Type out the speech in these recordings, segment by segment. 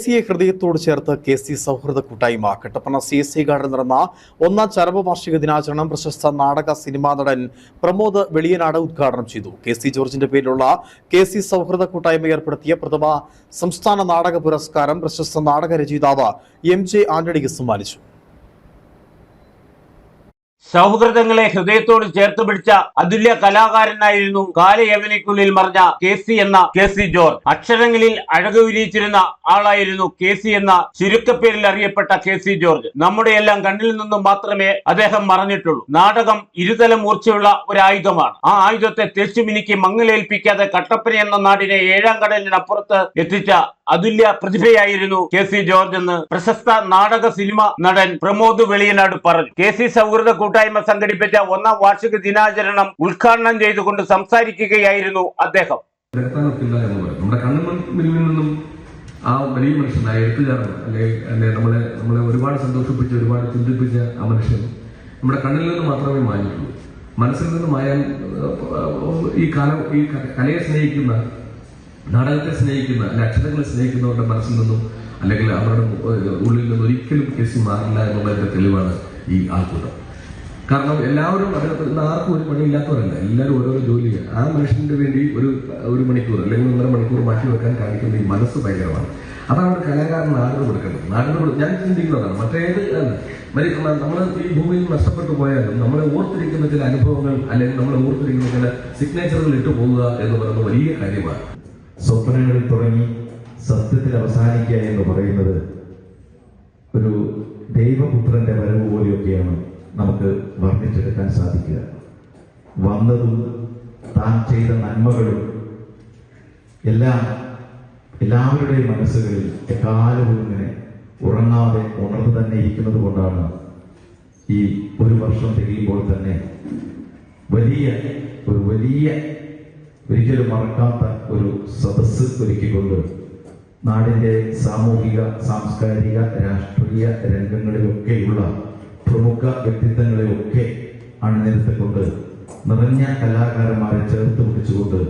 C A ഹൃദയത്തോട് ചേർത്ത് K C സൗഹൃദ കൂട്ടായ്മ. Kattappana C S C garden നടന്ന ഒന്നാം ചരമവാർഷിക ദിനാചരണം പ്രശസ്ത നാടക സിനിമാ നടൻ പ്രമോദ് വെളിയനാട് ഉദ്ഘാടനം ചെയ്തു. കെ സി ജോർജിന്റെ പേരിലുള്ള കെ സി സൗഹൃദ കൂട്ടായ്മ ഏർപ്പെടുത്തിയ പ്രഥമ സംസ്ഥാന നാടക പുരസ്കാരം പ്രശസ്ത നാടക രചയിതാവ് എം ജെ ആന്റണിക്ക് സമ്മാനിച്ചു. സൗഹൃദങ്ങളെ ഹൃദയത്തോട് ചേർത്ത് പിടിച്ച അതുല്യ കലാകാരനായിരുന്നു കാലയവനയ്ക്കുള്ളിൽ മറിഞ്ഞ കെ സി എന്ന കെ സി ജോർജ് അക്ഷരങ്ങളിൽ അഴക് വിരിയിച്ചിരുന്ന ആളായിരുന്നു കെ സി എന്ന ചുരുക്കപ്പേരിൽ അറിയപ്പെട്ട കെ സി ജോർജ്. നമ്മുടെ എല്ലാം കണ്ണിൽ നിന്നും മാത്രമേ അദ്ദേഹം മറഞ്ഞിട്ടുള്ളൂ. നാടകം ഇരുതല മൂർച്ചയുള്ള ഒരു ആയുധമാണ് ആ ആയുധത്തെ തെച്ചുമിനിക്ക് മങ്ങലേൽപ്പിക്കാതെ കട്ടപ്പന എന്ന നാടിനെ ഏഴാം കടലിനപ്പുറത്ത് എത്തിച്ച അതുല്യ പ്രതിഭയായിരുന്നു കെ സി ജോർജ് എന്ന്. പ്രശസ്ത നാടക സിനിമ നടൻ പ്രമോദ് വെളിയനാട് പറഞ്ഞു. കെ സി സൗഹൃദ കൂട്ടായ്മ സംഘടിപ്പിച്ച ഒന്നാം വാർഷിക ദിനാചരണം ഉദ്ഘാടനം ചെയ്തുകൊണ്ട് സംസാരിക്കുകയായിരുന്നു അദ്ദേഹം. നമ്മുടെ കണ്ണു മുന്നിൽ നിന്നും ആ വലിയ മനുഷ്യനായ എഴുത്തുകാരൻ അല്ലെങ്കിൽ അല്ലെ നമ്മളെ നമ്മളെ ഒരുപാട് സന്തോഷിപ്പിച്ച് ഒരുപാട് ചിന്തിപ്പിച്ച ആ മനുഷ്യൻ നമ്മുടെ കണ്ണിൽ നിന്ന് മാത്രമേ മാഞ്ഞിട്ടുള്ളൂ. മനസ്സിൽ നിന്ന് മായാൻ ഈ കാലം ഈ കലയെ സ്നേഹിക്കുന്ന നാടകത്തെ സ്നേഹിക്കുന്ന അല്ലെ അക്ഷരങ്ങളെ സ്നേഹിക്കുന്നവരുടെ മനസ്സിൽ നിന്നും അല്ലെങ്കിൽ അവരുടെ ഉള്ളിൽ നിന്നും ഒരിക്കലും കേസി മാറില്ല എന്നുള്ളതിന്റെ തെളിവാണ് ഈ ആൾക്കൂട്ടം. കാരണം എല്ലാവരും അതിനകത്ത് ആർക്കും ഒരു പണിയില്ലാത്തവരല്ല. എല്ലാവരും ഓരോരോ ജോലിയാണ്. ആ മനുഷ്യന്റെ വേണ്ടി ഒരു ഒരു മണിക്കൂർ അല്ലെങ്കിൽ ഒന്നര മണിക്കൂർ മാറ്റി വെക്കാൻ കാണിക്കുന്ന ഈ മനസ്സ് ഭയങ്കരമാണ്. അതാണ് ഒരു കലാകാരൻ നാടിന് കൊടുക്കുന്നത് നാടിന് ഞാൻ ചിന്തിക്കുന്നതാണ്. മറ്റേത് നമ്മൾ ഈ ഭൂമിയിൽ നഷ്ടപ്പെട്ടു പോയാലും നമ്മളെ ഓർത്തിരിക്കുന്ന ചില അനുഭവങ്ങൾ അല്ലെങ്കിൽ നമ്മളെ ഓർത്തിരിക്കുന്ന ചില സിഗ്നേച്ചറുകൾ ഇട്ടു പോകുക എന്ന് പറയുന്നത് വലിയ കാര്യമാണ്. സ്വപ്നങ്ങളിൽ തുടങ്ങി സത്യത്തിൽ അവസാനിക്കുക എന്ന് പറയുന്നത് ഒരു ദൈവപുത്രന്റെ വരവ് പോലെയൊക്കെയാണ് നമുക്ക് വർണിച്ചെടുക്കാൻ സാധിക്കുക. വന്നതും താൻ ചെയ്ത നന്മകളും എല്ലാം എല്ലാവരുടെയും മനസ്സുകളിൽ എക്കാലവും ഇങ്ങനെ ഉറങ്ങാതെ ഉണർന്നു തന്നെ ഇരിക്കുന്നത് കൊണ്ടാണ് ഈ ഒരു വർഷം തികയുമ്പോൾ തന്നെ വലിയ ഒരു വലിയ ഒരിക്കലും മറക്കാത്ത ഒരു സദസ്സ് ഒരുക്കിക്കൊണ്ട് നാടിന്റെ സാമൂഹിക സാംസ്കാരിക രാഷ്ട്രീയ രംഗങ്ങളിലൊക്കെയുള്ള പ്രമുഖ വ്യക്തിത്വങ്ങളെയൊക്കെ അണിനിരത്തിക്കൊണ്ട് നിറഞ്ഞ കലാകാരന്മാരെ ചേർത്ത് പിടിച്ചുകൊണ്ട്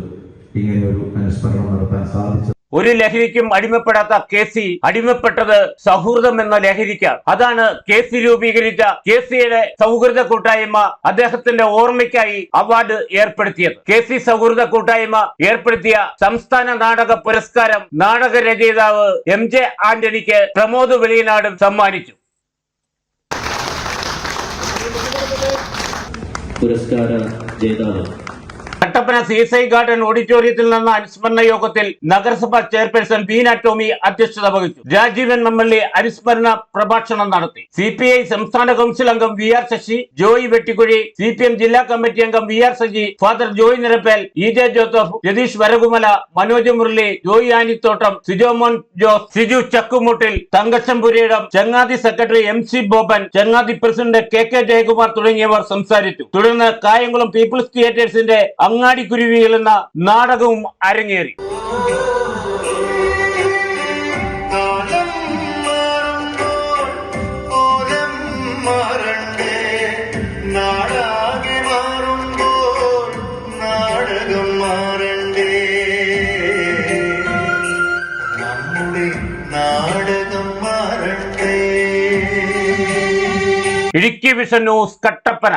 ഇങ്ങനെ ഒരു അനുസ്മരണം നടത്താൻ സാധിച്ചു ഒരു ലഹരിക്കും അടിമപ്പെടാത്ത കെ സി അടിമപ്പെട്ടത് സൗഹൃദം എന്ന ലഹരിക്കാണ് അതാണ് കെ സി രൂപീകരിച്ച കെ സിയുടെ സൗഹൃദ കൂട്ടായ്മ അദ്ദേഹത്തിന്റെ ഓർമ്മയ്ക്കായി അവാർഡ് ഏർപ്പെടുത്തിയത്. കെ സി സൗഹൃദ കൂട്ടായ്മ ഏർപ്പെടുത്തിയ സംസ്ഥാന നാടക പുരസ്കാരം നാടക രചയിതാവ് എം ജെ ആന്റണിക്ക് പ്രമോദ് വെളിയനാട് സമ്മാനിച്ചു. പുരസ്കാര ജേതാവ് Kattappana C S I garden ഓഡിറ്റോറിയത്തിൽ നടന്ന അനുസ്മരണ യോഗത്തിൽ നഗരസഭാ ചെയർപേഴ്സൺ ബീന ടോമി അധ്യക്ഷത വഹിച്ചു. രാജീവൻ എ അനുസ്മരണ പ്രഭാഷണം നടത്തി. സി പി ഐ സംസ്ഥാന കൗൺസിൽ അംഗം V R Sasi Joy Vettikuzhy C P M ജില്ലാ കമ്മിറ്റി അംഗം V R Saji father Joy Nirappel E J Joseph Ratheesh Varakumala Manoj Murali Joy Anithottam Sijomon Jose Siju Chakkumuttil Thankacham Purayidam ചങ്ങാതി secretary M C Boban ചങ്ങാതി president K K Jayakumar തുടങ്ങിയവർ സംസാരിച്ചു. തുടർന്ന് Kayamkulam people's തിയേറ്റേഴ്സിന്റെ അങ്ങാടിക്കുരുവികൾ എന്ന നാടകവും അരങ്ങേറി. Idukki vision news Kattappana.